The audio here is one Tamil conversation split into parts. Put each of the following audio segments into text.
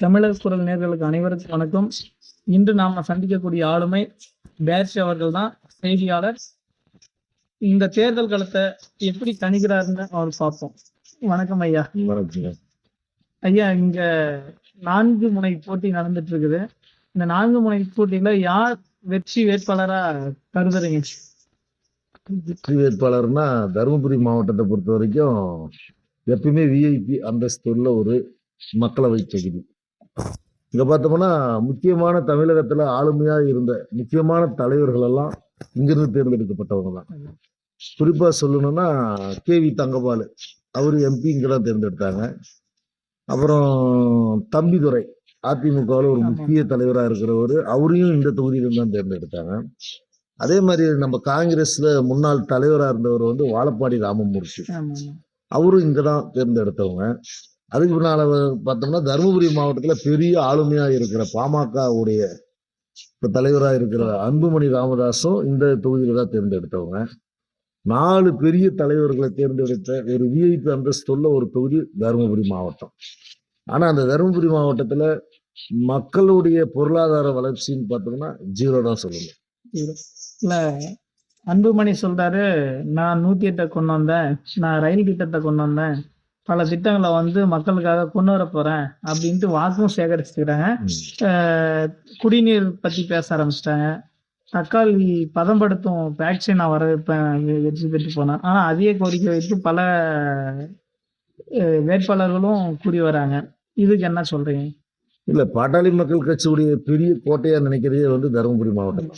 தமிழர் குரல் நேர்களுக்கு அனைவருக்கும் வணக்கம். இன்று நாம சந்திக்கக்கூடிய ஆளுமை பேட்சி அவர்கள் தான் செய்தியாளர். இந்த தேர்தல் களத்தை எப்படி கணிக்கிறாருன்னு அவர் பார்ப்போம். வணக்கம் ஐயா. வணக்கம் ஐயா இங்க நான்கு முனை போட்டி நடந்துட்டு இருக்குது இந்த நான்கு முனை போட்டியில யார் வெற்றி வேட்பாளரா கருதுறீங்க? வெற்றி வேட்பாளர்னா தருமபுரி மாவட்டத்தை பொறுத்த வரைக்கும் எப்பயுமே விஐபி அந்தஸ்து உள்ள ஒரு மக்களவை தொகுதி. இங்க பார்த்தோம்னா முக்கியமான தமிழகத்துல ஆளுமையா இருந்த முக்கியமான தலைவர்கள் எல்லாம் இங்கிருந்து தேர்ந்தெடுக்கப்பட்டவங்க தான் குறிப்பா சொல்லணும்னா கே வி தங்கபாலு. அவரு எம்பி இங்க தான் தேர்ந்தெடுத்தாங்க. அப்புறம் தம்பிதுரை அதிமுகவில் ஒரு. முக்கிய தலைவராக இருக்கிறவர் அவரையும் இந்த தொகுதியிலிருந்து தான் தேர்ந்தெடுத்தாங்க. அதே மாதிரி நம்ம காங்கிரஸ்ல முன்னாள் தலைவராக இருந்தவர் வந்து வாழப்பாடி ராமமூர்த்தி. அவரும் இங்கே தான் தேர்ந்தெடுத்தவங்க. அதுக்கு பின்னால் பார்த்தோம்னா தருமபுரி மாவட்டத்தில் பெரிய ஆளுமையாக இருக்கிற பாமகவுடைய இப்போ தலைவராக இருக்கிற அன்புமணி ராமதாஸும் இந்த தொகுதியில் தான் தேர்ந்தெடுத்தவங்க. நாலு பெரிய தலைவர்களை தேர்ந்தெடுத்த ஒரு விஐபி அந்தஸ்துள்ள ஒரு தொகுதி தருமபுரி மாவட்டம். ஆனால் அந்த தருமபுரி மாவட்டத்தில் மக்களுடைய பொருளாதார வளர்ச்சின்னு பார்த்தோம்னா ஜீரோ தான் சொல்லணும். இல்லை அன்புமணி சொல்றாரு நான் நூத்தி எட்டை கொண்டு வந்தேன் நான் ரயில் திட்டத்தை கொண்டு வந்தேன் பல திட்டங்களை வந்து மக்களுக்காக கொண்டு வர போறேன் அப்படின்ட்டு வாக்கும் சேகரிச்சுக்கிறாங்க. குடிநீர் பத்தி பேச ஆரம்பிச்சிட்டாங்க. தக்காளி பதம்படுத்தும் வேக்சின் நான் வர வைப்பேன் வெ- வெற்றி பெற்று போனேன். ஆனா அதே கோரிக்கை வைத்து பல வேட்பாளர்களும் கூடி வராங்க. இதுக்கு என்ன சொல்றீங்க? இல்ல பாட்டாளி மக்கள் கட்சியுடைய பெரிய கோட்டையா நினைக்கிறதே வந்து தருமபுரி மாவட்டம்.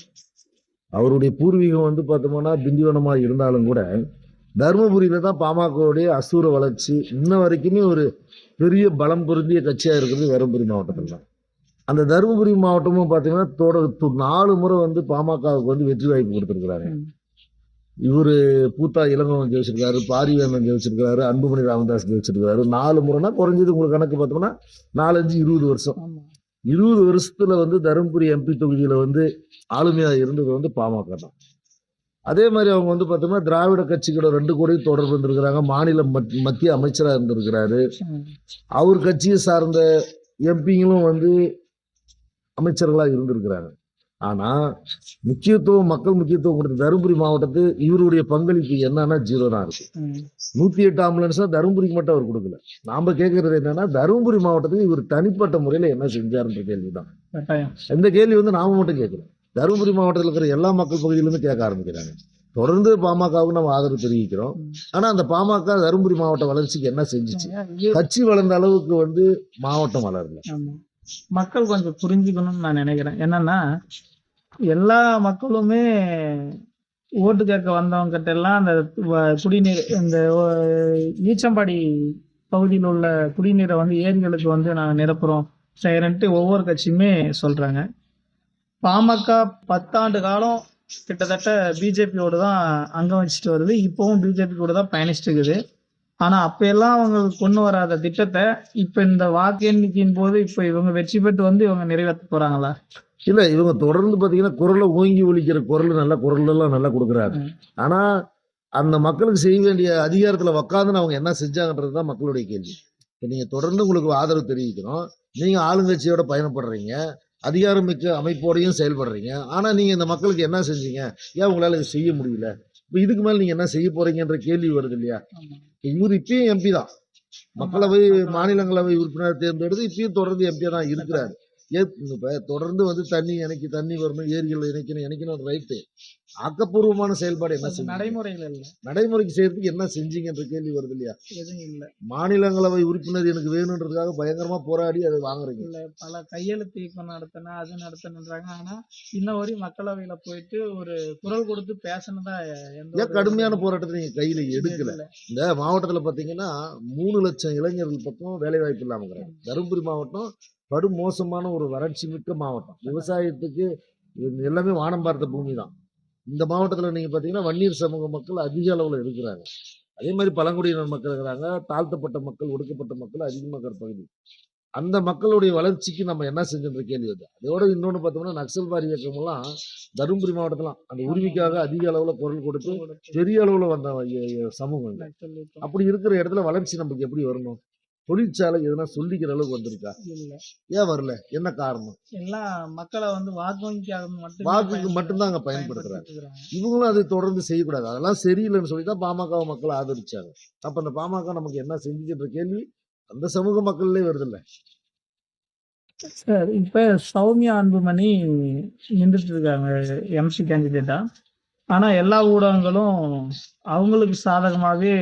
அவருடைய பூர்வீகம் வந்து பார்த்தோம்னா திண்டிவனமா இருந்தாலும் கூட தருமபுரியில தான் பாமகவுடைய அசூர வளர்ச்சி இன்ன வரைக்குமே ஒரு பெரிய பலம் பொருந்திய கட்சியா இருக்கிறது தருமபுரி மாவட்டத்தில் தான். அந்த தருமபுரி மாவட்டமும் பார்த்தீங்கன்னா தொட- து- நாலு முறை வந்து பாமகவுக்கு வந்து வெற்றி வாய்ப்பு கொடுத்துருக்கிறாங்க ம். இவரு பூத்தா இளங்கவன் ஜெயிச்சிருக்காரு பாரிவேந்தன் ஜெயிச்சிருக்காரு அன்புமணி ராமதாஸ் ஜெயிச்சிருக்காரு நாலு முறைனா குறைஞ்சது உங்களுக்கு கணக்கு பார்த்தோம்னா நாலஞ்சு இருபது வருஷம். இருபது வருஷத்துல வந்து தருமபுரி எம்பி தொகுதியில வந்து ஆளுமையா இருந்தது வந்து பாமக தான். அதே மாதிரி அவங்க வந்து பார்த்தோம்னா திராவிட கட்சிகளோட ரெண்டு கோடியும் தொடர்பு இருந்திருக்கிறாங்க. மாநில மத்- மத்திய அமைச்சரா இருந்திருக்கிறாரு. அவர் கட்சியை சார்ந்த எம்பிங்களும் வந்து அமைச்சர்களா இருந்திருக்கிறாங்க. ஆனா முக்கியத்துவம் மக்கள் முக்கியத்துவம் கொடுத்த தருமபுரி மாவட்டத்து இவருடைய பங்களிப்பு என்னன்னா ஜீரோ தான் இருக்கு. நூத்தி எட்டு ஆம்புலன்ஸ் தருமபுரிக்கு மட்டும் அவர் கொடுக்கல. நாம கேட்கறது என்னன்னா தருமபுரி மாவட்டத்துக்கு இவர் தனிப்பட்ட முறையில என்ன செஞ்சாருன்ற கேள்விதான். கட்டாயம். இந்த கேள்வி வந்து நாம மட்டும் கேட்கல. தருமபுரி மாவட்டத்தில் இருக்கிற எல்லா மக்கள் பகுதியிலிருந்து கேட்க ஆரம்பிக்கிறாங்க. தொடர்ந்து பாமகவுக்கு நம்ம ஆதரவு தெரிவிக்கிறோம். ம். ஆனா அந்த பாமக தருமபுரி மாவட்ட வளர்ச்சிக்கு என்ன செஞ்சுச்சு? கட்சி வளர்ந்த அளவுக்கு வந்து மாவட்டம் வளரல. மக்கள் கொஞ்சம் புரிஞ்சுக்கணும்னு நான் நினைக்கிறேன். என்னன்னா எல்லா மக்களுமே ஓட்டு கேட்க வந்தவங்க கிட்ட எல்லாம் அந்த குடிநீர் இந்த ஈச்சம்பாடி பகுதியில் உள்ள குடிநீரை வந்து ஏரிகளுக்கு வந்து நாங்கள் நிரப்புறோம். செய்யறேன்ட்டு ஒவ்வொரு கட்சியுமே சொல்றாங்க. பாமக பத்தாண்டு காலம் கிட்டத்தட்ட பிஜேபியோடு தான் அங்கம் வச்சுட்டு வருது. இப்போவும் பிஜேபி கூட தான் பயணிச்சுட்டு இருக்குது. ஆனா அப்ப எல்லாம் அவங்க கொண்டு வராத திட்டத்தை இப்ப இந்த வாக்கு எண்ணிக்கையின் போது இப்ப இவங்க வெற்றி பெற்று வந்து இவங்க நிறைவேற்ற போறாங்களா? இல்ல இவங்க தொடர்ந்து பாத்தீங்கன்னா குரலை ஓங்கி ஒலிக்கிற குரல் நல்ல குரல் எல்லாம் நல்லா கொடுக்குறாங்க. ம். ஆனா அந்த மக்களுக்கு செய்ய வேண்டிய அதிகாரத்துல உக்காந்து அவங்க என்ன செஞ்சாங்கன்றது தான் மக்களுடைய கேள்வி. இப்ப நீங்க தொடர்ந்து உங்களுக்கு ஆதரவு தெரிவிக்கிறோம். நீங்க ஆளுங்கட்சியோட பயணப்படுறீங்க. அதிகாரமிக்க அமைப்போடையும் செயல்படுறீங்க. ஆனா நீங்க இந்த மக்களுக்கு என்ன செஞ்சீங்க? ஏன் உங்களால இதை செய்ய முடியல? இப்ப இதுக்கு மேல நீங்க என்ன செய்ய போறீங்கன்ற கேள்வி வருது இல்லையா? இவர் இப்பயும் எம்பி தான். மக்களவை மாநிலங்களவை உறுப்பினர் தேர்ந்தெடுத்து இப்பயும் தொடர்ந்து எம்பியா தான் இருக்கிறாரு. ஏ இப்ப தொடர்ந்து வந்து தண்ணி இணைக்கி தண்ணி வரணும் ஏரிகள் இணைக்கணும் இணைக்கணும் ரைட்டு ஆக்கப்பூர்வமான செயல்பாடு என்ன நடைமுறையில இல்ல. நடைமுறைக்கு செய்யறதுக்கு என்ன செஞ்சீங்கன்ற கேள்வி வருது இல்லையா? எதுவும் இல்ல. மாநிலங்களவை உறுப்பினர் எனக்கு வேணுன்றதுக்காக பயங்கரமா போராடி அதை வாங்குறீங்க. இல்ல பல கையெழுத்து இயக்கம் நடத்தின அது நடத்தினாங்க ஆனா இன்ன வரையும் மக்களவையில போயிட்டு ஒரு குரல் கொடுத்து பேசினதா எந்த கடுமையான போராட்டத்தை நீங்க கையில எடுக்கல. இந்த மாவட்டத்துல பாத்தீங்கன்னா மூணு லட்சம் இளைஞர்கள் பக்கம் வேலை வாய்ப்பு இல்லாம தருமபுரி மாவட்டம் படு மோசமான ஒரு வறட்சி மிக்க மாவட்டம். விவசாயத்துக்கு எல்லாமே வானம் பார்த்த பூமி தான் இந்த மாவட்டத்துல நீங்க பாத்தீங்கன்னா வன்னியர் சமூக மக்கள் அதிக அளவுல இருக்கிறாங்க. அதே மாதிரி பழங்குடியினர் மக்கள் இருக்கிறாங்க. தாழ்த்தப்பட்ட மக்கள் ஒடுக்கப்பட்ட மக்கள் அதிகமாக இருக்கிற பகுதி. அந்த மக்களுடைய வளர்ச்சிக்கு நம்ம என்ன செஞ்சோன்ற கேள்வி வருது அதோட இன்னொன்று பார்த்தோம்னா நக்சல்வாரி இயக்கமெல்லாம் தருமபுரி மாவட்டத்தில் அந்த உரிமைக்காக அதிக அளவில் குரல் கொடுத்து பெரிய அளவில் வந்த இயக்கம். அப்படி இருக்கிற இடத்துல வளர்ச்சி நமக்கு எப்படி வரணும்? தொழிற்சாலை எதுனா சொல்லிக்கிற அளவுக்கு வந்திருக்கா? இல்ல. ஏன் வரல? என்ன காரணம்? எல்லாம் மக்களை வந்து வாக்கு வாக்குக்கு மட்டும்தான் அங்க பயன்படுத்துறாங்க. இவங்களும் அதை தொடர்ந்து செய்யக்கூடாது. அதெல்லாம் சரியில்லைன்னு சொல்லி தான் பாமக மக்கள் ஆதரிச்சாங்க. அப்ப அந்த பாமக நமக்கு என்ன செஞ்சுக்கின்ற கேள்வி? அந்த சமூக மக்கள்லயே வருது இல்ல சார் இப்ப சௌமியா அன்புமணி நின்றுட்டு இருக்காங்க எம்சி கேண்டிடேட்டா ஆனா எல்லா ஊடகங்களும் அவங்களுக்கு சாதகமாவே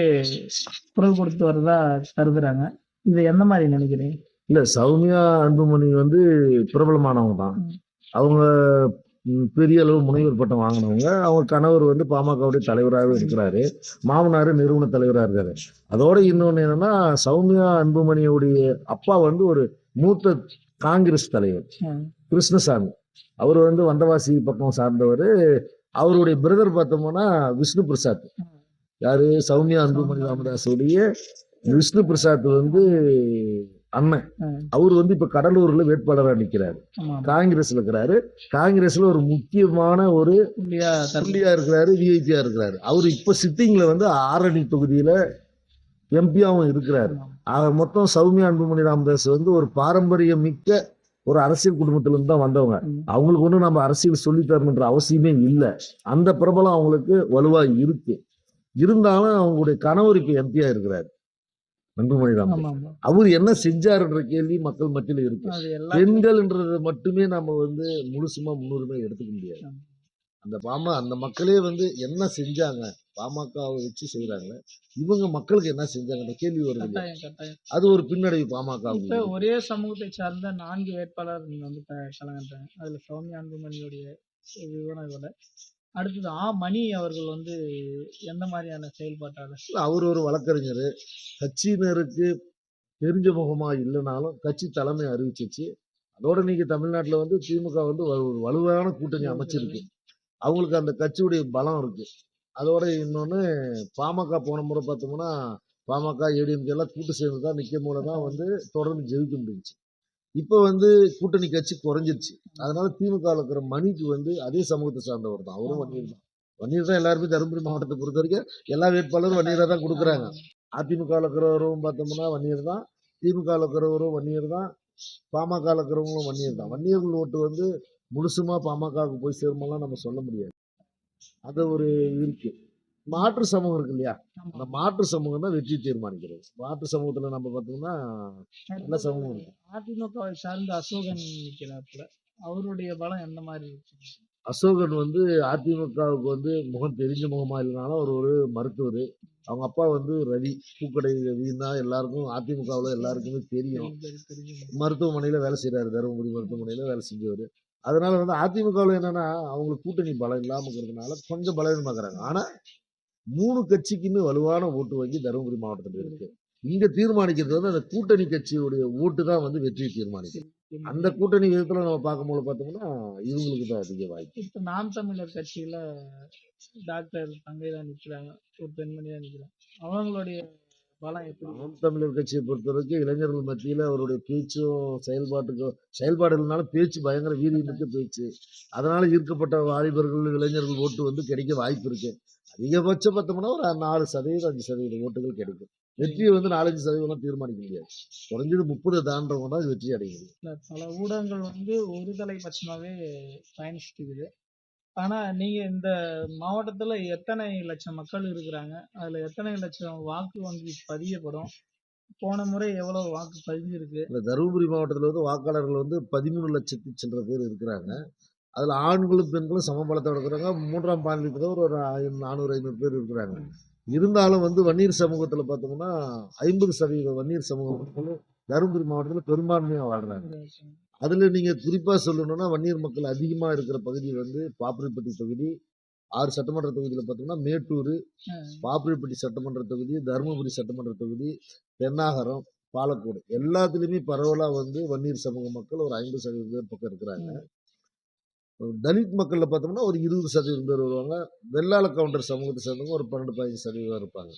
குரல் கொடுத்து வரதா கருதுறாங்க. இதை எந்த மாதிரி நினைக்கிறீங்க? இல்ல சௌமியா அன்புமணி வந்து பிரபலமானவங்க தான். அவங்க பெரிய அளவு முனைவர் பட்டம் வாங்கினவங்க. அவங்க கணவர் வந்து பாமகவுடைய தலைவராகவே இருக்கிறாரு. மாமனார் நிறுவன தலைவராக இருக்காரு. அதோட இன்னொன்று என்னன்னா சௌமியா அன்புமணியுடைய அப்பா வந்து ஒரு மூத்த காங்கிரஸ் தலைவர். கிருஷ்ணசாமி. அவர் வந்து வந்தவாசி பக்கம் சார்ந்தவர். அவருடைய பிரதர் பார்த்தோம்னா விஷ்ணு பிரசாத் யாரு? சௌமியா அன்புமணி ராமதாஸுடைய விஷ்ணு பிரசாத் வந்து அண்ணன். அவர் வந்து இப்ப கடலூர்ல வேட்பாளராக நிக்கிறாரு. காங்கிரஸ்ல இருக்கிறாரு. காங்கிரஸ்ல ஒரு முக்கியமான ஒரு புள்ளியா இருக்கிறாரு விஐபியா இருக்கிறாரு. அவர் இப்ப சிட்டிங்ல வந்து ஆரணி தொகுதியில எம்பியாவும் இருக்கிறாரு. ஆக மொத்தம் சௌமியா அன்புமணி ராமதாஸ் வந்து ஒரு பாரம்பரியம் மிக்க ஒரு அரசியல் குடும்பத்துல இருந்து தான் வந்தவங்க. அவங்களுக்கு ஒன்றும் நம்ம அரசியல் சொல்லி தரணுன்ற அவசியமே இல்லை. அந்த பிரபலம் அவங்களுக்கு வலுவா இருக்கு. இருந்தாலும் அவங்களுடைய கணவர் இப்ப எம்பியா இருக்கிறாரு. அன்புமணி ஆமா அவர் என்ன செஞ்சாருன்ற கேள்வி மக்கள் மத்தியில இருக்கு. பெண்கள்ன்றத மட்டுமே நம்ம வந்து முழுசுமா முன்னுரிமை எடுத்துக்க முடியாது. அந்த பாமா அந்த மக்களே வந்து என்ன செஞ்சாங்க? பாமகவை வச்சு செய்யறாங்களே இவங்க மக்களுக்கு என்ன செஞ்சாங்கன்ற கேள்வி வருது அது ஒரு பின்னடைவு பாமக ஒரே சமூகத்தை சார்ந்த நான்கு வேட்பாளர் நீங்க வந்து கலந்துட்டாங்க அதுல சௌமியா அன்புமணியுடைய விவரம் இவ்வளவு அடுத்தது ஆ மணி அவர்கள் வந்து எந்த மாதிரியான செயல்பாட்டாளர்? அவர் ஒரு வழக்கறிஞர். கட்சியினருக்கு தெரிஞ்ச முகமா இல்லைனாலும் கட்சி தலைமை அறிவிச்சிச்சு. அதோட நீங்க தமிழ்நாட்டில் வந்து திமுக வந்து ஒரு வலுவான கூட்டணி அமைச்சிருக்கு. அவங்களுக்கு அந்த கட்சியுடைய பலம் இருக்கு. அதோட இன்னொன்று பாமக போன முறை பார்த்தோம்னா பாமக ஏடிஎம்கே எல்லாம் கூட்டு சேர்ந்து தான் நிற்கும் போல தான் வந்து தொடர்ந்து ஜெயிக்க முடிஞ்சு இப்போ வந்து கூட்டணி கட்சி குறைஞ்சிருச்சு. அதனால திமுக இருக்கிற மணிக்கு வந்து அதே சமூகத்தை சார்ந்தவர் தான். அவரும் வன்னியர் தான் வன்னியர் தான் எல்லாருமே தருமபுரி மாவட்டத்தை பொறுத்த வரைக்கும் எல்லா வேட்பாளரும் வன்னியராக தான் கொடுக்குறாங்க. அதிமுக இருக்கிறவரும் பார்த்தோம்னா வன்னியர் தான் திமுக இருக்கிறவரும் வன்னியர் தான் பாமக இருக்கிறவங்களும் வன்னியர் தான் வன்னியர்கள் ஓட்டு வந்து முழுசுமா பாமகவுக்கு போய் சேருமெல்லாம் நம்ம சொல்ல முடியாது. அது ஒரு இருக்கு. மாற்று சமூகம் இருக்கு இல்லையா? அந்த மாற்று சமூகம் தான் வெற்றி தீர்மானிக்கிறது. மாற்று சமூகத்துல நம்ம பார்த்தோம்னா நல்ல சமூகம் இருக்கு. அதிமுகவை சார்ந்த அசோகன் நிக்கிறாப்புல அவருடைய பலம் எந்த மாதிரி அசோகன் வந்து அதிமுகவுக்கு வந்து முகம் தெரிஞ்ச முகமா இல்லைனாலும் அவர் ஒரு மருத்துவர். அவங்க அப்பா வந்து ரவி பூக்கடை ரவின்னா எல்லாருக்கும் அதிமுகவில் எல்லாருக்குமே தெரியும். மருத்துவமனையில வேலை செய்யறாரு தருமபுரி மருத்துவமனையில வேலை செஞ்சவர். அதனால வந்து அதிமுகவில் என்னன்னா அவங்களுக்கு கூட்டணி பலம் இல்லாம இருக்கிறதுனால கொஞ்சம் பலவீனமாக்குறாங்க ஆனா மூணு கட்சிக்குமே வலுவான ஓட்டு வங்கி தருமபுரி மாவட்டத்தில் இருக்கு. இங்க தீர்மானிக்கிறது வந்து அந்த கூட்டணி கட்சியுடைய ஓட்டு தான் வந்து வெற்றியை தீர்மானிக்கும் அந்த கூட்டணி விதத்துல நம்ம பார்க்கும்போது பார்த்தோம்னா இவங்களுக்கு தான் அதிக வாய்ப்பு. இப்ப நாம் தமிழர் கட்சியில டாக்டர் தங்கை தான் நிக்கிறாங்க. ஒரு பெண்மணி தான் நிக்கிறாங்க. அவங்களுடைய பலம் எப்படி? நாம் தமிழர் கட்சியை பொறுத்தவரைக்கும் இளைஞர்கள் மத்தியில அவருடைய பேச்சும் செயல்பாட்டுக்கும் செயல்பாடு இல்லைனாலும் பேச்சு பயங்கர வீரியமிக்க பேச்சு. அதனால ஈர்க்கப்பட்ட வாலிபர்கள் இளைஞர்கள் ஓட்டு வந்து கிடைக்க வாய்ப்பு இருக்கு. அதிகபட்சம் பார்த்தோம்னா ஒரு நாலு சதவீதம் அஞ்சு சதவீதம் ஓட்டுகள் கிடைக்கும். வெற்றியை வந்து நாலஞ்சு சதவீதம் தீர்மானிக்க முடியாது. குறைஞ்சது முப்பது தாண்டவங்க தான் வெற்றி அடைய முடியும் இல்ல, பல ஊடகங்கள் வந்து ஒருதலை பட்சமாவே பயணிச்சுட்டு இருக்குது ஆனா நீங்க இந்த மாவட்டத்துல எத்தனை லட்சம் மக்கள் இருக்கிறாங்க? அதுல எத்தனை லட்சம் வாக்கு வங்கி பதியப்படும்? போன முறை எவ்வளவு வாக்கு பதிஞ்சிருக்கு? இந்த தருமபுரி மாவட்டத்தில் வந்து வாக்காளர்கள் வந்து பதிமூணு லட்சத்தி சில்லற பேர் இருக்கிறாங்க. அதில் ஆண்களும் பெண்களும் சமபலத்தோட இருக்கிறாங்க. மூன்றாம் பாலினத்தில் ஒரு நானூறு ஐநூறு பேர் இருக்கிறாங்க. இருந்தாலும் வந்து வன்னியர் சமூகத்தில் பார்த்தோம்னா ஐம்பது சதவீத வன்னியர் சமூகம் மக்களும் தருமபுரி மாவட்டத்தில் பெரும்பான்மையாக வாழ்கிறாங்க அதில் நீங்கள் குறிப்பாக சொல்லணும்னா வன்னியர் மக்கள் அதிகமாக இருக்கிற பகுதி வந்து பாப்பிரிப்பட்டி தொகுதி ஆறு சட்டமன்ற தொகுதியில் பார்த்தோம்னா மேட்டூர் பாப்பிரிப்பட்டி சட்டமன்ற தொகுதி தருமபுரி சட்டமன்ற தொகுதி தென்னாகரம் பாலக்கோடு. எல்லாத்துலேயுமே பரவலாக வந்து வன்னியர் சமூக மக்கள் ஒரு ஐம்பது சதவீதம் பேர் பக்கம் இருக்கிறாங்க. தலித் மக்களில் பார்த்தோம்னா ஒரு இருபது சதவீதம் பேர் வருவாங்க. வெள்ளாள கவுண்டர் சமூகத்தை சேர்ந்தவங்க ஒரு பன்னெண்டு பதினஞ்சு சதவீதம் இருப்பாங்க.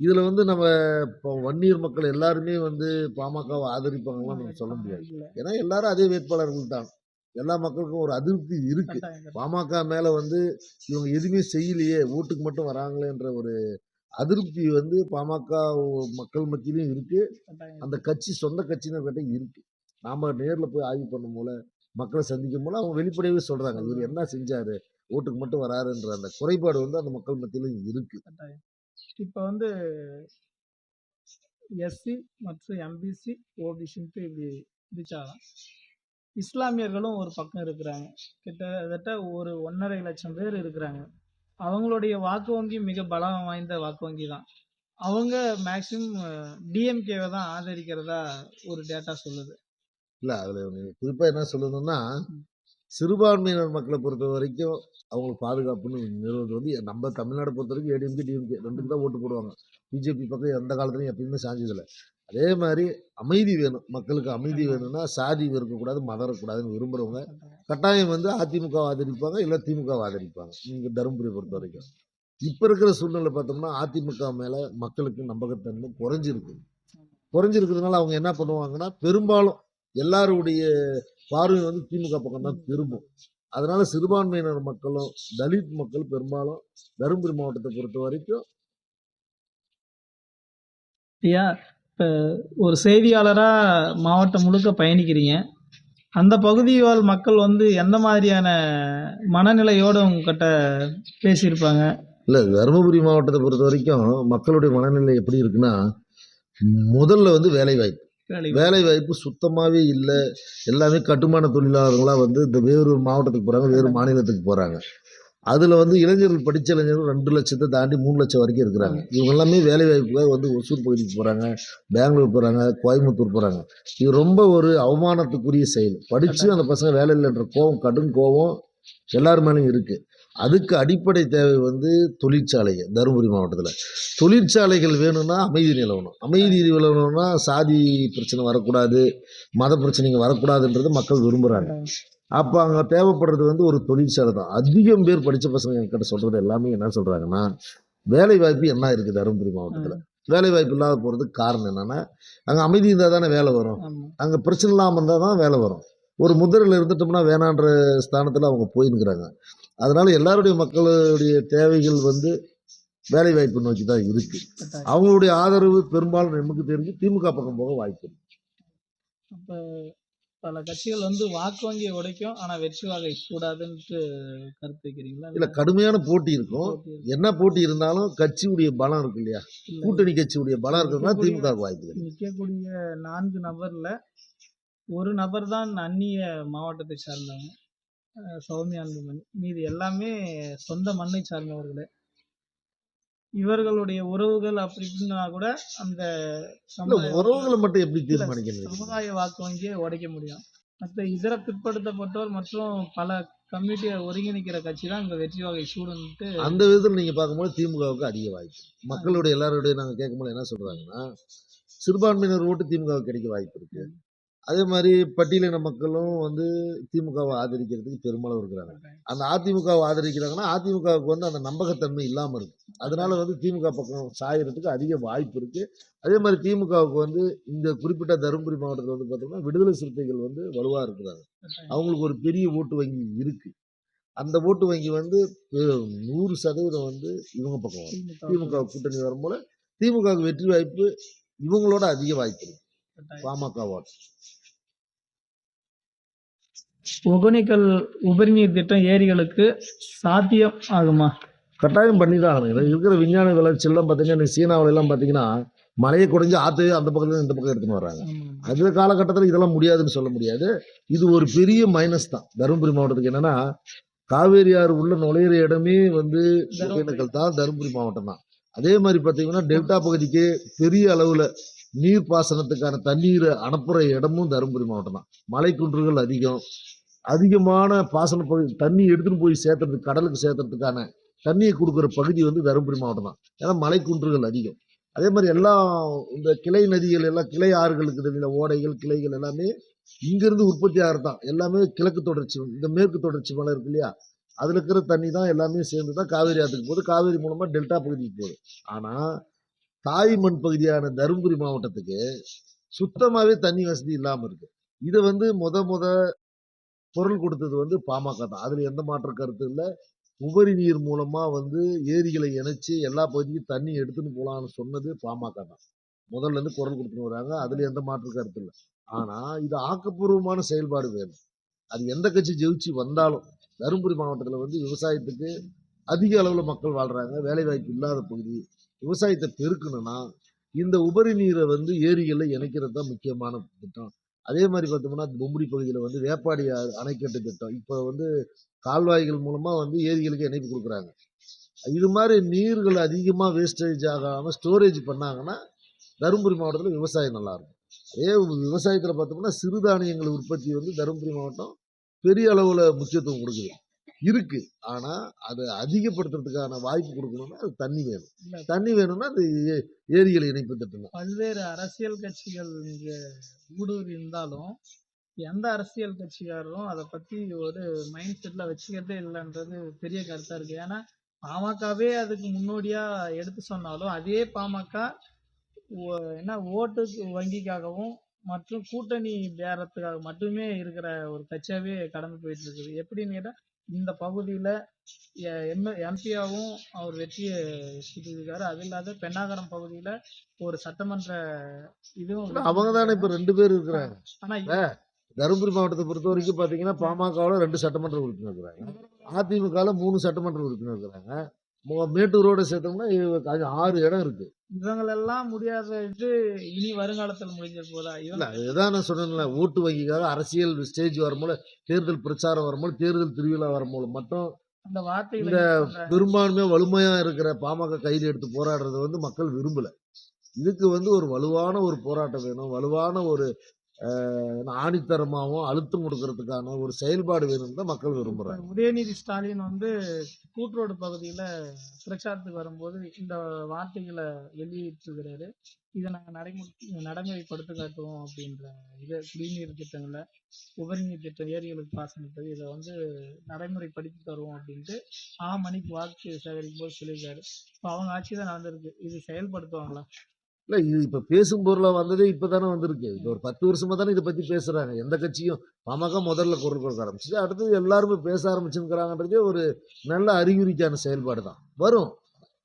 இதில் வந்து நம்ம இப்போ வன்னியர் மக்கள் எல்லாருமே வந்து பாமகவை ஆதரிப்பாங்கலாம் நம்ம சொல்ல முடியாது. ஏன்னா எல்லாரும் அதே வேட்பாளர்கள் தான். எல்லா மக்களுக்கும் ஒரு அதிருப்தி இருக்கு. கட்டாயம், கட்டாயம். பாமக மேல வந்து இவங்க எதுவுமே செய்யலையே ஓட்டுக்கு மட்டும் வராங்களேன்ற ஒரு அதிருப்தி வந்து பாமக மக்கள் மத்தியிலும் இருக்கு. கட்டாயம். அந்த கட்சி சொந்த கட்சியினர்கிட்ட இருக்கு. நாம நேர்ல போய் ஆய்வு பண்ணும் போல மக்களை சந்திக்கும் போல அவங்க வெளிப்படையாவே சொல்றாங்க. இவர் என்ன செஞ்சாரு? ஓட்டுக்கு மட்டும் வராருன்ற அந்த குறைபாடு வந்து அந்த மக்கள் மத்தியிலும் இருக்கு. கட்டாயம். இப்போ வந்து எஸ்சி மற்றும் எம்பிசி ஓபிசின்ட்டு இப்படி பிரிச்சாலும். இஸ்லாமியர்களும் ஒரு பக்கம் இருக்கிறாங்க. கிட்டத்தட்ட ஒரு ஒன்றரை லட்சம் பேர் இருக்கிறாங்க. அவங்களுடைய வாக்கு வங்கி மிக பலம் வாய்ந்த வாக்கு வங்கி தான். அவங்க மேக்சிமம் டிஎம்கேவை தான் ஆதரிக்கிறதா ஒரு டேட்டா சொல்லுது. இல்ல அதுல நீங்க குறிப்பா என்ன சொல்லணும்னா சிறுபான்மையினர் மக்களை பொறுத்த வரைக்கும் அவங்களுக்கு பாதுகாப்புன்னு நிறுவது வந்து நம்ம தமிழ்நாடு பொறுத்த வரைக்கும் ஏடிஎம்கே டிஎம்கே ரெண்டுக்கு தான் ஓட்டு போடுவாங்க. பிஜேபி பக்கம் எந்த காலத்துலையும் எப்பயுமே சாஞ்சதில்லை அதே மாதிரி அமைதி வேணும். மக்களுக்கு அமைதி வேணும்னா சாதி இருக்கக்கூடாது மதம் இருக்கக்கூடாதுன்னு விரும்புறவங்க கட்டாயம் வந்து அதிமுக ஆதரிப்பாங்க இல்லை திமுக ஆதரிப்பாங்க இங்கே தருமபுரியை பொறுத்த வரைக்கும். இப்போ இருக்கிற சூழ்நிலை பார்த்தோம்னா அதிமுக மேலே மக்களுக்கு நம்பகத்தன்மை குறைஞ்சிருக்கு. குறைஞ்சிருக்கிறதுனால அவங்க என்ன பண்ணுவாங்கன்னா பெரும்பாலும் எல்லாருடைய பார்வை வந்து திமுக பக்கம் தான் திரும்பும். அதனால சிறுபான்மையினர் மக்களும் தலித் மக்கள் பெரும்பாலும் தருமபுரி மாவட்டத்தை பொறுத்த வரைக்கும் ஐயா இப்போ ஒரு செய்தியாளராக மாவட்டம் முழுக்க பயணிக்கிறீங்க. அந்த பகுதி வாழ் மக்கள் வந்து எந்த மாதிரியான மனநிலையோடு உங்ககிட்ட பேசியிருப்பாங்க? இல்லை தருமபுரி மாவட்டத்தை பொறுத்த வரைக்கும் மக்களுடைய மனநிலை எப்படி இருக்குன்னா முதல்ல வந்து வேலைவாய்ப்பு. வேலை வாய்ப்பு. சுத்தமாகவே இல்லை. எல்லாமே கட்டுமான தொழிலாளர்களாக வந்து இந்த வேறு மாவட்டத்துக்கு போகிறாங்க வேறு மாநிலத்துக்கு போகிறாங்க அதில் வந்து இளைஞர்கள் படித்த இளைஞர்கள் ரெண்டு லட்சத்தை தாண்டி மூணு லட்சம் வரைக்கும் இருக்கிறாங்க. இவங்க எல்லாமே வேலை வாய்ப்புக்காக வந்து ஒசூர் பகுதிக்கு போகிறாங்க பெங்களூர் போகிறாங்க கோயம்புத்தூர் போகிறாங்க இது ரொம்ப ஒரு அவமானத்துக்குரிய செயல். படித்து அந்த பசங்க வேலை இல்லைன்ற கோவம் கடும் கோவம் எல்லார் மேலேயும் இருக்குது அதுக்கு அடிப்படை தேவை வந்து தொழிற்சாலைகள் தருமபுரி மாவட்டத்தில். தொழிற்சாலைகள் வேணும்னா அமைதி நிலவணும். அமைதி நிலவணும்னா சாதி பிரச்சனை வரக்கூடாது மத பிரச்சனைங்க வரக்கூடாதுன்றது மக்கள் விரும்புகிறாங்க அப்போ அங்கே தேவைப்படுறது வந்து ஒரு தொழிற்சாலை தான். அதிகம் பேர் படித்த பசங்க என்கிட்ட சொல்கிறது எல்லாமே என்ன சொல்கிறாங்கன்னா வேலை வாய்ப்பு என்ன இருக்குது தருமபுரி மாவட்டத்தில்? வேலை வாய்ப்பு இல்லாத போகிறதுக்கு காரணம் என்னென்னா அங்கே அமைதி இருந்தால் தானே வேலை வரும். அங்கே பிரச்சனை இல்லாமல் இருந்தால் தான் வேலை வரும். ஒரு முதிரையில் இருந்துட்டோம்னா வேணான்ற ஸ்தானத்தில் அவங்க போயின்னுக்குறாங்க அதனால எல்லாருடைய மக்களுடைய தேவைகள் வந்து வேலை வாய்ப்பு நோக்கி தான் இருக்கு. கட்டாயம். அவங்களுடைய ஆதரவு பெரும்பாலும் நமக்கு தெரிஞ்சு திமுக பக்கம் போக வாய்ப்பு இருக்கு. அப்போ பல கட்சிகள் வந்து வாக்கு வங்கியை உடைக்கும் ஆனால் வெற்றி வாகை கூடாதுன்ட்டு கருத்து வைக்கிறீங்களா? இல்ல கடுமையான போட்டி இருக்கும். என்ன போட்டி இருந்தாலும் கட்சியுடைய பலம் இருக்கு இல்லையா? இல்ல. கூட்டணி கட்சியுடைய பலம் இருக்கிறதுனா திமுக வாய்ப்பு. நிற்கக்கூடிய நான்கு நபர்ல ஒரு நபர் தான் அந்நிய மாவட்டத்தை சார்ந்தவங்க. சௌமியா அன்புமணி. மீதி எல்லாமே சொந்த மண்ணை சார்ந்தவர்களே. இவர்களுடைய உறவுகள் அப்படி இப்படின்னா கூட அந்த உறவுகளை மட்டும் எப்படி தீர்மானிக்கிறது சமுதாய வாக்கு வங்கியை உடைக்க முடியும். மற்ற இதர பிற்படுத்தப்பட்டோர் மற்றும் பல கம்யூனிட்டியை ஒருங்கிணைக்கிற கட்சி தான் இங்க வெற்றி வகை சூடுன்ட்டு அந்த விதத்தில் நீங்க பார்க்கும்போது திமுகவுக்கு அதிக வாய்ப்பு. மக்களுடைய எல்லாருடைய நாங்க கேட்கும்போது என்ன சொல்றாங்கன்னா சிறுபான்மையினர் ஓட்டு திமுகவுக்கு கிடைக்க வாய்ப்பு இருக்கு. அதே மாதிரி பட்டியலின மக்களும் வந்து திமுகவை ஆதரிக்கிறதுக்கு பெருமளவு இருக்கிறாங்க. அந்த அதிமுகவை ஆதரிக்கிறாங்கன்னா அதிமுகவுக்கு வந்து அந்த நம்பகத்தன்மை இல்லாம இருக்கு. அதனால வந்து திமுக பக்கம் சாயறதுக்கு அதிக வாய்ப்பு இருக்கு. அதே மாதிரி திமுகவுக்கு வந்து இந்த குறிப்பிட்ட தருமபுரி மாவட்டத்தில் வந்து பார்த்தோம்னா விடுதலை சிறுத்தைகள் வந்து வலுவா இருக்கிறாங்க. அவங்களுக்கு ஒரு பெரிய ஓட்டு வங்கி இருக்கு. அந்த ஓட்டு வங்கி வந்து நூறு சதவீதம் வந்து இவங்க பக்கம் வரும். திமுக கூட்டணி வரும்போது திமுகவுக்கு வெற்றி வாய்ப்பு இவங்களோட அதிக வாய்ப்பு இருக்கு. பாமக ஓட்டு ஒகேனக்கல் உபரிநீர் திட்டம் ஏரிகளுக்கு சாத்தியம் ஆகுமா? கட்டாயம் பண்ணி தான் ஆகணும் இருக்கிற விஞ்ஞான வளர்ச்சியெல்லாம் பார்த்தீங்கன்னா சீனாவில எல்லாம் பார்த்தீங்கன்னா மலையை குறைஞ்சு ஆற்று அந்த பக்கத்துல இந்த பக்கம் எடுத்துன்னு வர்றாங்க. அந்த காலகட்டத்தில் இதெல்லாம் முடியாதுன்னு சொல்ல முடியாது. இது ஒரு பெரிய மைனஸ் தான். தருமபுரி மாவட்டத்துக்கு என்னன்னா காவேரி ஆறு உள்ள நுழையிற இடமே வந்து ஒகேனக்கல் தான் தருமபுரி மாவட்டம் தான். அதே மாதிரி பார்த்தீங்கன்னா டெல்டா பகுதிக்கு பெரிய அளவில் நீர் பாசனத்துக்கான தண்ணீரை அனுப்புகிற இடமும் தருமபுரி மாவட்டம் தான். மலைக்குன்றுகள் அதிகம். அதிகமான பாசன பகுதி தண்ணி எடுத்துன்னு போய் சேர்த்துறதுக்கு கடலுக்கு சேர்த்துறதுக்கான தண்ணியை கொடுக்குற பகுதி வந்து தருமபுரி மாவட்டம் தான். ஏன்னா மலைக்குன்றுகள் அதிகம். அதே மாதிரி எல்லாம் இந்த கிளை நதிகள் எல்லாம் கிளை ஆறுகளுக்கு தெரியல ஓடைகள் கிளைகள் எல்லாமே இங்கேருந்து உற்பத்தி ஆகிறது தான். எல்லாமே கிழக்கு தொடர்ச்சி இந்த மேற்கு தொடர்ச்சி மலை இருக்கு இல்லையா? அதில் இருக்கிற தண்ணி தான் எல்லாமே சேர்ந்து தான் காவேரி ஆற்றுக்கு போகுது. காவேரி மூலமாக டெல்டா பகுதிக்கு போகுது. ஆனால் தாய் மண் பகுதியான தருமபுரி மாவட்டத்துக்கு சுத்தமாகவே தண்ணி வசதி இல்லாமல் இருக்குது இதை வந்து முத முத குரல் கொடுத்தது வந்து பாமக தான். அதில் எந்த மாற்று கருத்து இல்லை. உபரி நீர் மூலமாக வந்து ஏரிகளை இணைச்சி எல்லா பகுதிக்கும் தண்ணி எடுத்துன்னு போகலான்னு சொன்னது பாமக தான். முதல்ல இருந்து குரல் கொடுத்துன்னு வராங்க. அதில் எந்த மாற்று கருத்து இல்லை. ஆனால் இது ஆக்கப்பூர்வமான செயல்பாடு வேணும். அது எந்த கட்சி ஜெயிச்சு வந்தாலும் தருமபுரி மாவட்டத்தில் வந்து விவசாயத்துக்கு அதிக அளவில் மக்கள் வாழ்கிறாங்க வேலைவாய்ப்பு இல்லாத பகுதி. விவசாயத்தை பெருக்கணும்னா இந்த உபரி நீரை வந்து ஏரிகளில் இணைக்கிறது தான் முக்கியமான திட்டம். அதே மாதிரி பார்த்தோம்னா பொம்புடி பகுதியில் வந்து வேப்பாடி அணைக்கட்டு திட்டம். இப்போ வந்து கால்வாய்கள் மூலமாக வந்து ஏரிகளுக்கு இணைப்பு கொடுக்குறாங்க. இது மாதிரி நீர்கள் அதிகமாக வேஸ்டேஜ் ஆகாமல் ஸ்டோரேஜ் பண்ணாங்கன்னா தருமபுரி மாவட்டத்தில் விவசாயம் நல்லாயிருக்கும் அதே விவசாயத்தில் பார்த்தோம்னா சிறுதானியங்கள் உற்பத்தி வந்து தருமபுரி மாவட்டம் பெரிய அளவில் முக்கியத்துவம் கொடுக்குது. இருக்கு. ஆனா அதை அதிகப்படுத்துறதுக்கான வாய்ப்பு கொடுக்கணும்னா அது தண்ணி வேணும். இல்ல. தண்ணி வேணும்னா அது ஏ- ஏரிகளை இணைப்பு திட்டம் பல்வேறு அரசியல் கட்சிகள் இங்க ஊடுருவி இருந்தாலும் எந்த அரசியல் கட்சிக்காரரும் அதை பத்தி ஒரு மைண்ட் செட்ல வச்சுக்கிறதே இல்லைன்றது பெரிய கருத்தா இருக்கு. ஏன்னா பாமகவே அதுக்கு முன்னோடியா எடுத்து சொன்னாலும் அதே பாமக என்ன ஓட்டு வங்கிக்காகவும் மற்றும் கூட்டணி பேரத்துக்காக மட்டுமே இருக்கிற ஒரு கட்சியாவே கடந்து போயிட்டு இருக்குது எப்படின்னு கேட்டா இந்த பகுதியில எம்பியாவும் அவர் வெற்றியை சுட்டிருக்காரு. அது இல்லாத பெண்ணாகரம் பகுதியில ஒரு சட்டமன்ற இதுவும் அவங்க தானே இப்ப ரெண்டு பேர் இருக்கிறாங்க. ஆனா தருமபுரி மாவட்டத்தை பொறுத்த வரைக்கும் பாத்தீங்கன்னா பாமகவில் ரெண்டு சட்டமன்ற உறுப்பினர் இருக்கிறாங்க. அதிமுகல மூணு சட்டமன்ற உறுப்பினர் இருக்கிறாங்க. மேட்டூரோட சேர்த்தோம்னா ஆறு இடம் இருக்கு. இவங்களெல்லாம் முடியாத இனி வருங்காலத்தில் முடிஞ்ச போதா? இல்ல இதுதான் நான் சொன்னேன்ல ஓட்டு வங்கிக்காக அரசியல் ஸ்டேஜ் வரும்போது தேர்தல் பிரச்சாரம் வரும்போது தேர்தல் திருவிழா வரும்போது மட்டும் அந்த வார்த்தைகளை இந்த use பண்றாங்க. பெரும்பான்மையா வலிமையா இருக்கிற பாமக கையில் எடுத்து போராடுறது வந்து மக்கள் விரும்பல. இதுக்கு வந்து ஒரு வலுவான ஒரு போராட்டம் வேணும் வலுவான ஒரு ஆணித்தரமாகவும் அழுத்தம் கொடுக்கறதுக்கான ஒரு செயல்பாடு வேணும்னு தான் மக்கள் விரும்புகிறாங்க உதயநிதி ஸ்டாலின் வந்து கூட்ரோடு பகுதியில பிரச்சாரத்துக்கு வரும்போது இந்த வார்த்தைகளை வெளியிட்டிருக்கிறாரு. இதை நாங்க நடைமுறை நடைமுறைப்படுத்த காட்டுவோம் அப்படின்ற இது குடிநீர் திட்டங்களை உபரிநீர் திட்டம் ஏரிகளுக்கு பாசனத்தை இதை வந்து நடைமுறைப்படுத்தி தருவோம் அப்படின்ட்டு ஆ மணிக்கு வாக்கு சேகரிக்கும் போது சொல்லியிருக்காரு. இப்போ அவங்க ஆட்சி தான் நடந்திருக்கு. இது செயல்படுத்துவாங்களா? இல்ல இது இப்ப பேசும் பொருளா வந்ததே இப்பதானே வந்திருக்கு. இது ஒரு பத்து வருஷமா தானே இதை பத்தி பேசுறாங்க. எந்த கட்சியும் பாமக முதல்ல குரல் கொடுக்க ஆரம்பிச்சு அடுத்தது எல்லாருமே பேச ஆரம்பிச்சுங்கிறாங்கன்றதே ஒரு நல்ல அறிகுறிக்கான செயல்பாடு தான். வரும்.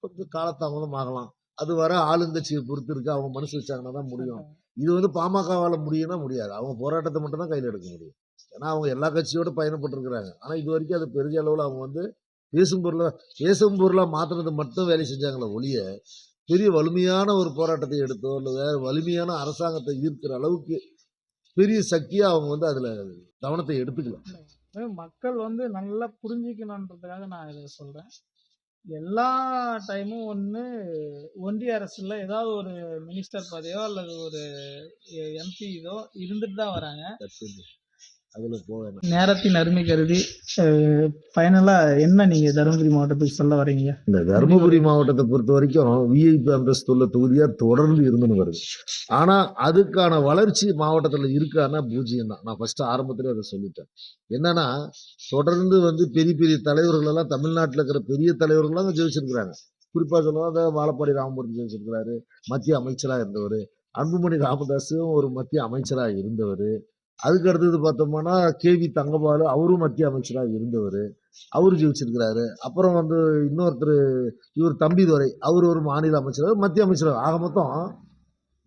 கொஞ்சம் காலதாமதம் ஆகலாம். அது வர ஆளுங்கட்சியை பொறுத்து இருக்கு. அவங்க மனசு வச்சாங்கன்னா தான் முடியும். இது வந்து பாமகவால முடியும்னா முடியாது. அவங்க போராட்டத்தை மட்டும் தான் கையில் எடுக்க முடியும். ஏன்னா அவங்க எல்லா கட்சியோட பயணப்பட்டிருக்கிறாங்க. ஆனா இது வரைக்கும் அது பெரிய அளவில் அவங்க வந்து பேசும் பொருளா பேசும் பொருளா மாத்துறது மட்டும் வேலை செஞ்சாங்களே ஒழிய பெரிய வலிமையான ஒரு போராட்டத்தை எடுத்தோ இல்லை வேற வலிமையான அரசாங்கத்தை ஈர்க்கிற அளவுக்கு பெரிய சக்தியா அவங்க வந்து அதுல கவனத்தை எடுத்துக்கல. மக்கள் வந்து நல்லா புரிஞ்சுக்கணுன்றதுக்காக நான் இதை சொல்றேன். எல்லா டைமும் ஒன்று ஒன்றிய அரசுல ஏதாவது ஒரு மினிஸ்டர் பதவியோ அல்லது ஒரு எம்பி இதோ இருந்துட்டு தான் வராங்க அதுல போவேன். நேரத்தின் அருமை கருதி ஃபைனலா என்ன நீங்க தருமபுரி மாவட்டத்துக்கு சொல்ல வரீங்க? இந்த தருமபுரி மாவட்டத்தை பொறுத்த வரைக்கும் விஐபி அந்தஸ்து உள்ள தொகுதியா தொடர்ந்து இருந்துன்னு வருது. ஆனா அதுக்கான வளர்ச்சி மாவட்டத்துல இருக்கான்னா பூஜ்ஜியம் தான். நான் ஃபர்ஸ்ட் ஆரம்பத்திலே அதை சொல்லிட்டேன். என்னன்னா தொடர்ந்து வந்து பெரிய பெரிய தலைவர்கள் எல்லாம் தமிழ்நாட்டுல இருக்கிற பெரிய தலைவர்கள் அங்க ஜெயிச்சிருக்கிறாங்க. குறிப்பா சொல்லணும் அந்த வாழப்பாடி ராமமூர்த்தி ஜெயிச்சிருக்கிறாரு. மத்திய அமைச்சரா இருந்தவர். அன்புமணி ராமதாஸும் ஒரு மத்திய அமைச்சரா இருந்தவர். அதுக்கு அடுத்தது பார்த்தோம்னா கேவி தங்கபாலு அவரும் மத்திய அமைச்சராக இருந்தவர். அவர் ஜெயிச்சிருக்கிறாரு. அப்புறம் வந்து இன்னொருத்தர் இவர் தம்பிதுரை அவர் ஒரு மாநில அமைச்சர் மத்திய அமைச்சர். ஆக மொத்தம்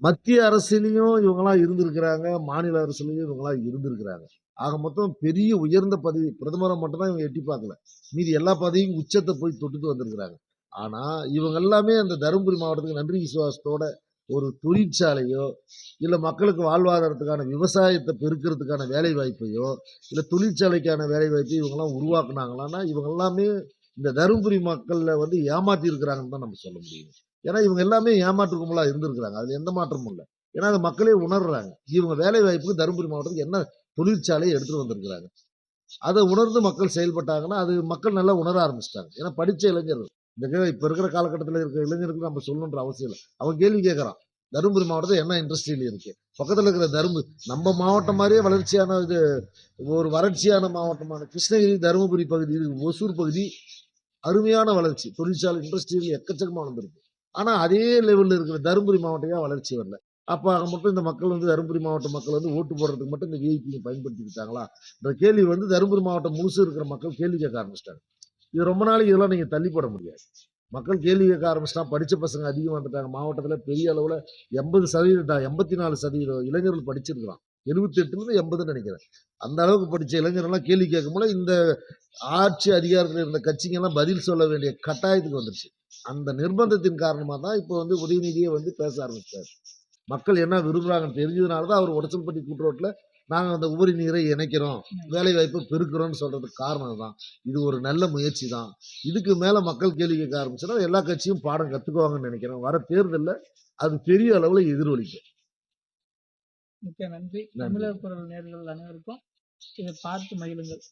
மத்திய அரசுலேயும் இவங்களாம் இருந்திருக்கிறாங்க மாநில அரசுலேயும் இவங்களாம் இருந்திருக்கிறாங்க. ஆக மொத்தம் பெரிய உயர்ந்த பதவி பிரதமரை மட்டும்தான் இவங்க எட்டி பார்க்கல. மீதி எல்லா பதவியும் உச்சத்தை போய் தொட்டுட்டு வந்திருக்கிறாங்க. ஆனால் இவங்க எல்லாமே அந்த தருமபுரி மாவட்டத்துக்கு நன்றி விசுவாசத்தோட ஒரு தொழிற்சாலையோ இல்லை மக்களுக்கு வாழ்வாதாரத்துக்கான விவசாயத்தை பெருக்கிறதுக்கான வேலைவாய்ப்பையோ இல்லை தொழிற்சாலைக்கான வேலைவாய்ப்பையும் இவங்கெல்லாம் உருவாக்குனாங்களான்னா இவங்க எல்லாமே இந்த தருமபுரி மக்களில் வந்து ஏமாத்தி இருக்கிறாங்கன்னு தான் நம்ம சொல்ல முடியும். ஏன்னா இவங்க எல்லாமே ஏமாற்று கும்பலாக இருந்திருக்கிறாங்க. அதில் எந்த மாற்றமும் இல்லை. ஏன்னா அது மக்களே உணர்றாங்க. இவங்க வேலை வாய்ப்புக்கு தருமபுரி மாவட்டத்துக்கு என்ன தொழிற்சாலையை எடுத்துட்டு வந்திருக்கிறாங்க? அதை உணர்ந்து மக்கள் செயல்பட்டாங்கன்னா அது மக்கள் நல்லா உணர ஆரம்பிச்சிட்டாங்க. ஏன்னா படித்த இளைஞர்கள். இந்த இப்போ இருக்கிற காலகட்டத்தில் இருக்கிற இளைஞருக்கு நம்ம சொல்லணுன்ற அவசியம் இல்லை. அவன் கேள்வி கேட்குறான் தருமபுரி மாவட்டத்தில் என்ன இண்டஸ்ட்ரியில் இருக்கு? பக்கத்தில் இருக்கிற தருமபுரி நம்ம மாவட்டம் மாதிரியே வளர்ச்சியான இது ஒரு வறட்சியான மாவட்டமான கிருஷ்ணகிரி தருமபுரி பகுதி ஒசூர் பகுதி அருமையான வளர்ச்சி. தொழிற்சாலை இண்டஸ்ட்ரியில் எக்கச்சக்கமாக வளர்ந்துருக்கு. ஆனால் அதே லெவலில் இருக்கிற தருமபுரி மாவட்டம் வளர்ச்சி வரல. அப்போ ஆக மட்டும் இந்த மக்கள் வந்து தருமபுரி மாவட்ட மக்கள் வந்து ஓட்டு போடுறதுக்கு மட்டும் இந்த விஐபியை பயன்படுத்திக்கிட்டாங்களா? என்ற கேள்வி வந்து தருமபுரி மாவட்டம் முழுசு இருக்கிற மக்கள் கேள்வி கேட்க ஆரம்பிச்சிட்டாங்க. இது ரொம்ப நாளைக்கு இதெல்லாம் நீங்கள் தள்ளி போட முடியாது. மக்கள் கேள்வி கேட்க ஆரம்பிச்சிட்டா படித்த பசங்க அதிகம் வந்துட்டாங்க மாவட்டத்தில் பெரிய அளவில் எண்பது சதவீதம் எண்பத்தி நாலு சதவீதம் இளைஞர்கள் படிச்சிருக்கிறான். எழுபத்தி எட்டுலேருந்து எண்பதுன்னு நினைக்கிறேன். அந்த அளவுக்கு படித்த இளைஞர்கள்லாம் கேள்வி கேட்கும்போது இந்த ஆட்சி அதிகாரத்தில் இருந்த கட்சிங்கெல்லாம் பதில் சொல்ல வேண்டிய கட்டாயத்துக்கு வந்துருச்சு. அந்த நிர்பந்தத்தின் காரணமாக தான் இப்போ வந்து உதயநிதியே வந்து பேச ஆரம்பிச்சார் மக்கள் என்ன விரும்புகிறாங்கன்னு தெரிஞ்சதுனால தான் அவர் உடச்சல்பட்டி கூட்டுரோட்டில் நாங்கள் அந்த உபரி நீரை இணைக்கிறோம். வேலை வாய்ப்பை பெருக்கிறோம்னு சொல்றதுக்கு காரணம் தான் இது ஒரு நல்ல முயற்சி தான் இதுக்கு மேலே மக்கள் கேள்வி கேட்க ஆரம்பிச்சுன்னா எல்லா கட்சியும் பாடம் கற்றுக்குவாங்கன்னு நினைக்கிறேன். வர தேர்தலில் அது பெரிய அளவில் எதிரொலிக்கும். மிக்க நன்றி. தமிழர் குரல் நேர்கள் அனைவருக்கும் இதை பார்த்து மகிழுங்கள்.